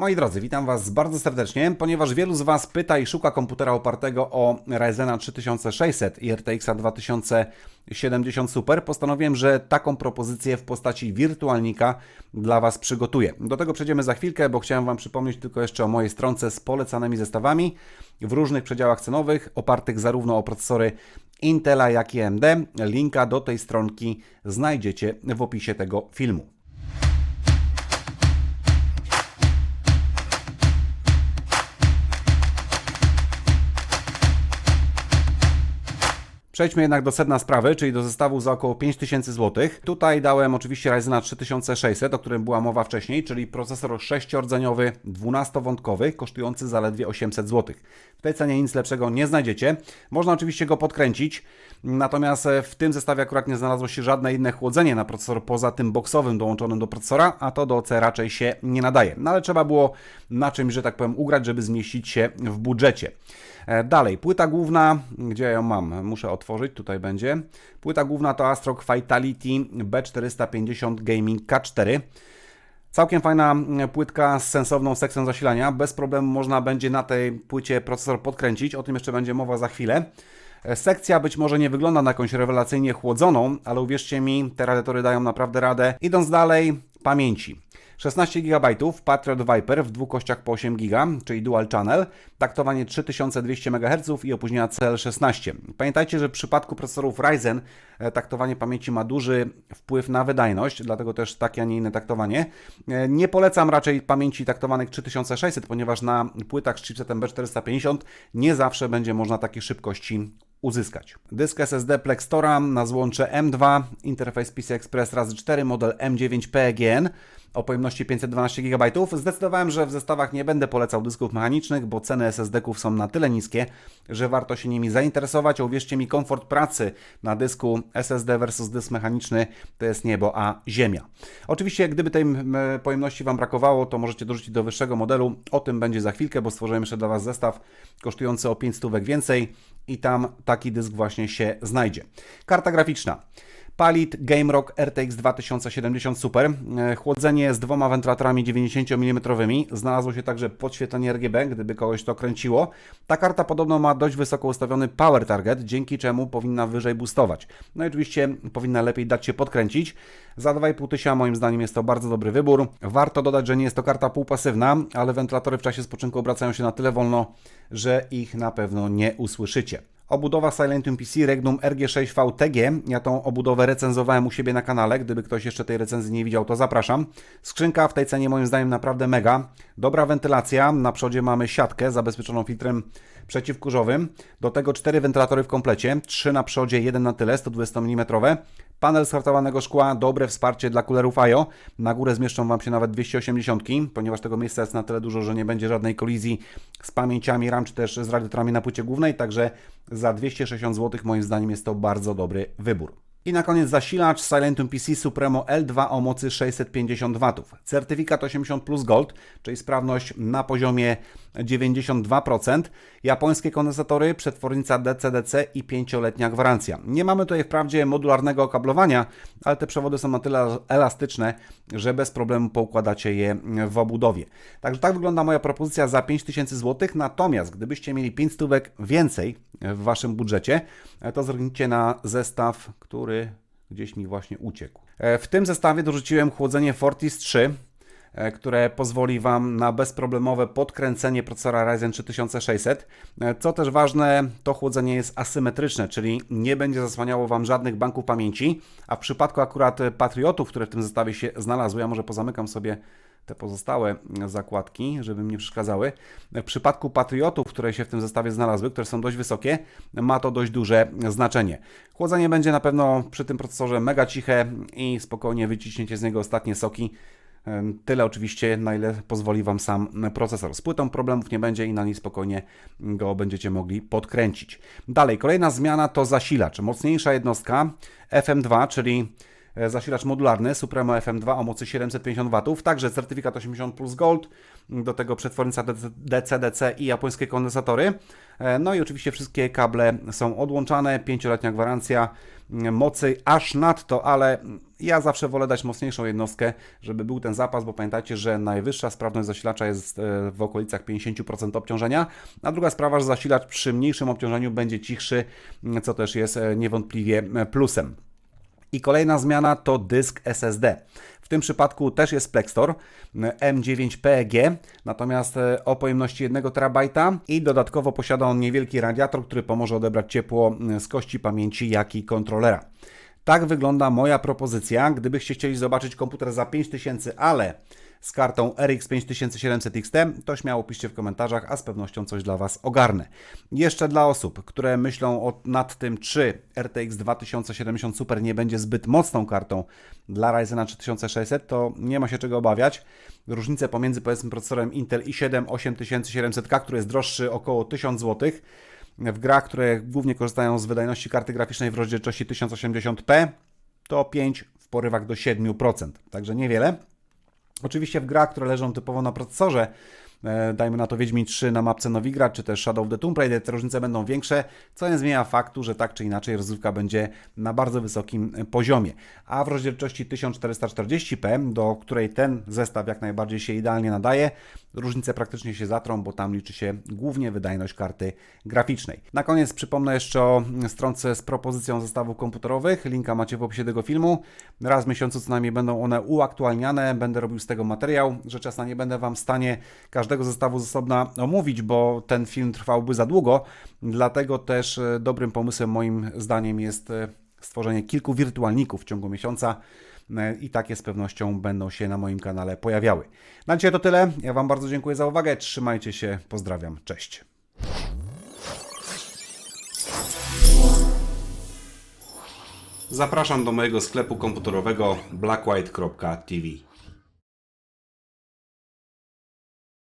Moi drodzy, witam Was bardzo serdecznie, ponieważ wielu z Was pyta i szuka komputera opartego o Ryzena 3600 i RTX 2070 Super, postanowiłem, że taką propozycję w postaci wirtualnika dla Was przygotuję. Do tego przejdziemy za chwilkę, bo chciałem Wam przypomnieć tylko jeszcze o mojej stronce z polecanymi zestawami w różnych przedziałach cenowych, opartych zarówno o procesory Intela, jak i AMD. Linka do tej stronki znajdziecie w opisie tego filmu. Przejdźmy jednak do sedna sprawy, czyli do zestawu za około 5000 zł. Tutaj dałem oczywiście Ryzena 3600, o którym była mowa wcześniej, czyli procesor 6-rdzeniowy, 12-wątkowy, kosztujący zaledwie 800 zł. W tej cenie nic lepszego nie znajdziecie. Można oczywiście go podkręcić, natomiast w tym zestawie akurat nie znalazło się żadne inne chłodzenie na procesor poza tym boksowym dołączonym do procesora, a to do OC raczej się nie nadaje. No ale trzeba było na czymś, że tak powiem, ugrać, żeby zmieścić się w budżecie. E, Dalej, płyta główna, gdzie ją mam? Muszę otworzyć, tutaj będzie. Płyta główna to Astrok Vitality B450 Gaming K4. Całkiem fajna płytka z sensowną sekcją zasilania. Bez problemu można będzie na tej płycie procesor podkręcić, o tym jeszcze będzie mowa za chwilę. E, Sekcja być może nie wygląda na jakąś rewelacyjnie chłodzoną, ale uwierzcie mi, te radiatory dają naprawdę radę. Idąc dalej, pamięci. 16 GB Patriot Viper w dwóch kościach po 8 GB, czyli Dual Channel, taktowanie 3200 MHz i opóźnienia CL16. Pamiętajcie, że w przypadku procesorów Ryzen e, taktowanie pamięci ma duży wpływ na wydajność, dlatego też takie, a nie inne taktowanie. E, Nie polecam raczej pamięci taktowanych 3600, ponieważ na płytach z chipsetem B450 nie zawsze będzie można takie szybkości uzyskać. Dysk SSD Plextora na złącze M2, interfejs PCI Express razy 4, model M9 PEGN o pojemności 512 GB. Zdecydowałem, że w zestawach nie będę polecał dysków mechanicznych, bo ceny SSD-ków są na tyle niskie, że warto się nimi zainteresować. Uwierzcie mi, komfort pracy na dysku SSD versus dysk mechaniczny to jest niebo a ziemia. Oczywiście, gdyby tej pojemności Wam brakowało, to możecie dorzucić do wyższego modelu. O tym będzie za chwilkę, bo stworzyłem jeszcze dla Was zestaw kosztujący o 5 stówek więcej i tam taki dysk właśnie się znajdzie. Karta graficzna. Palit GameRock RTX 2070 Super. E, Chłodzenie z dwoma wentylatorami 90 mm. Znalazło się także podświetlenie RGB, gdyby kogoś to kręciło. Ta karta podobno ma dość wysoko ustawiony power target, dzięki czemu powinna wyżej boostować. No i oczywiście powinna lepiej dać się podkręcić. Za 2,5 tysiąca moim zdaniem jest to bardzo dobry wybór. Warto dodać, że nie jest to karta półpasywna, ale wentylatory w czasie spoczynku obracają się na tyle wolno, że ich na pewno nie usłyszycie. Obudowa Silentium PC Regnum RG6 VTG. Ja tą obudowę recenzowałem u siebie na kanale. Gdyby ktoś jeszcze tej recenzji nie widział, to zapraszam. Skrzynka w tej cenie moim zdaniem naprawdę mega. Dobra wentylacja. Na przodzie mamy siatkę zabezpieczoną filtrem przeciwkurzowym. Do tego cztery wentylatory w komplecie. Trzy na przodzie, jeden na tyle, 120 mm. Panel z hartowanego szkła, dobre wsparcie dla kulerów IO. Na górę zmieszczą Wam się nawet 280, ponieważ tego miejsca jest na tyle dużo, że nie będzie żadnej kolizji z pamięciami RAM czy też z radiatorami na płycie głównej, także za 260 zł moim zdaniem jest to bardzo dobry wybór. I na koniec zasilacz Silentium PC Supremo L2 o mocy 650 W. Certyfikat 80 plus Gold, czyli sprawność na poziomie 92%. Japońskie kondensatory, przetwornica DC-DC i 5-letnia gwarancja. Nie mamy tutaj wprawdzie modularnego okablowania, ale te przewody są na tyle elastyczne, że bez problemu poukładacie je w obudowie. Także tak wygląda moja propozycja za 5000 zł. Natomiast gdybyście mieli 5 stówek więcej w Waszym budżecie, to zerknijcie na zestaw, który gdzieś mi właśnie uciekł. E, W tym zestawie dorzuciłem chłodzenie Fortis 3, e, które pozwoli Wam na bezproblemowe podkręcenie procesora Ryzen 3600. E, Co też ważne, to chłodzenie jest asymetryczne, czyli nie będzie zasłaniało Wam żadnych banków pamięci, a w przypadku akurat Patriotów, które w tym zestawie się znalazły, ja może pozamykam sobie te pozostałe zakładki, żeby mi nie przeszkadzały. W przypadku Patriotów, które się w tym zestawie znalazły, które są dość wysokie, ma to dość duże znaczenie. Chłodzenie będzie na pewno przy tym procesorze mega ciche i spokojnie wyciśniecie z niego ostatnie soki. Tyle oczywiście, na ile pozwoli Wam sam procesor. Z płytą problemów nie będzie i na niej spokojnie go będziecie mogli podkręcić. Dalej, kolejna zmiana to zasilacz. Mocniejsza jednostka FM2, czyli zasilacz modularny Supremo FM2 o mocy 750 W, także certyfikat 80 plus Gold, do tego przetwornica DC-DC i japońskie kondensatory. E, No i oczywiście wszystkie kable są odłączane, 5-letnia gwarancja mm, mocy aż nadto, ale ja zawsze wolę dać mocniejszą jednostkę, żeby był ten zapas, bo pamiętajcie, że najwyższa sprawność zasilacza jest e, w okolicach 50% obciążenia, a druga sprawa, że zasilacz przy mniejszym obciążeniu będzie cichszy, co też jest e, niewątpliwie e, plusem. I kolejna zmiana to dysk SSD. W tym przypadku też jest Plextor M9 PEG, natomiast e, o pojemności 1 TB i dodatkowo posiada on niewielki radiator, który pomoże odebrać ciepło z kości pamięci, jak i kontrolera. Tak wygląda moja propozycja. Gdybyście chcieli zobaczyć komputer za 5000, ale z kartą RX 5700 XT, to śmiało piszcie w komentarzach, a z pewnością coś dla Was ogarnę. Jeszcze dla osób, które myślą o, nad tym, czy RTX 2070 Super nie będzie zbyt mocną kartą dla Ryzena 3600, to nie ma się czego obawiać. Różnice pomiędzy powiedzmy procesorem Intel i7 8700K, który jest droższy około 1000 zł, w grach, które głównie korzystają z wydajności karty graficznej w rozdzielczości 1080p, to 5 w porywach do 7%, także niewiele. Oczywiście w grach, które leżą typowo na procesorze, dajmy na to Wiedźmin 3 na mapce Nowigrad, czy też Shadow of the Tomb Raider, te różnice będą większe, co nie zmienia faktu, że tak czy inaczej rozrywka będzie na bardzo wysokim e, poziomie. A w rozdzielczości 1440p, do której ten zestaw jak najbardziej się idealnie nadaje, różnice praktycznie się zatrą, bo tam liczy się głównie wydajność karty graficznej. Na koniec przypomnę jeszcze o stronce z propozycją zestawów komputerowych. Linka macie w opisie tego filmu. Raz w miesiącu co najmniej będą one uaktualniane. Będę robił z tego materiał. Rzecz jasna nie będę Wam w stanie każdego zestawu z osobna omówić, bo ten film trwałby za długo. Dlatego też e, dobrym pomysłem moim zdaniem jest e, stworzenie kilku wirtualników w ciągu miesiąca e, i takie z pewnością będą się na moim kanale pojawiały. Na dzisiaj to tyle. Ja Wam bardzo dziękuję za uwagę. Trzymajcie się. Pozdrawiam. Cześć. Zapraszam do mojego sklepu komputerowego blackwhite.tv.